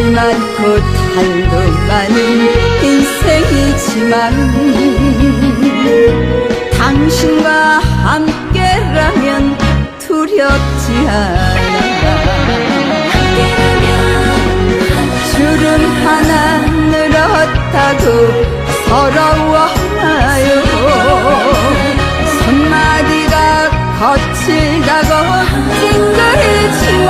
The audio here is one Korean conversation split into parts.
많고 탈도 많은 인생이지만 당신과 함께라면 두렵지 않아. 주름 하나 늘었다고 서러워하나요 손마디가 거칠다고 찡그리지만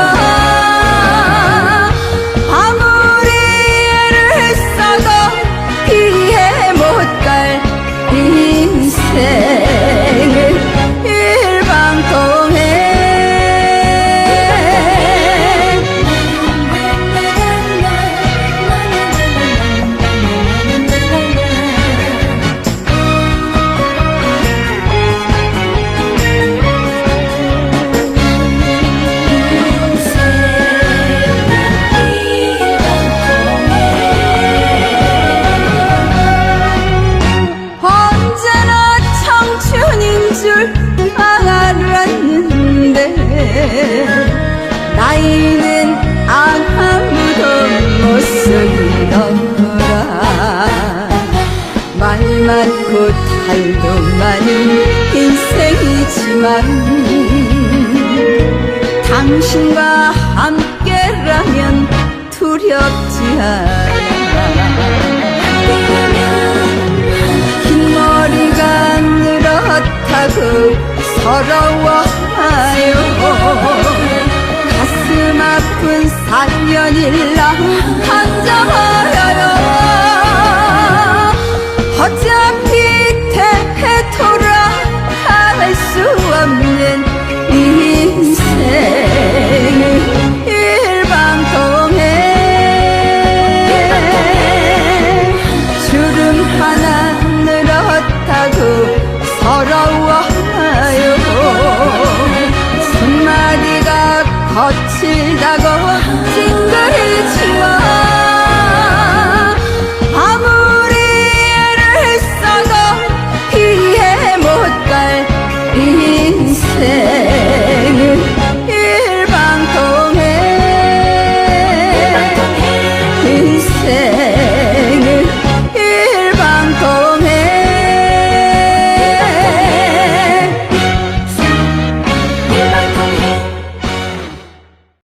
나이는 아무도 못 쓰더라. 말 많고 탈도 많은 인생이지만 당신과 함께라면 두렵지 않아. 긴 머리가 늘었다고 서러워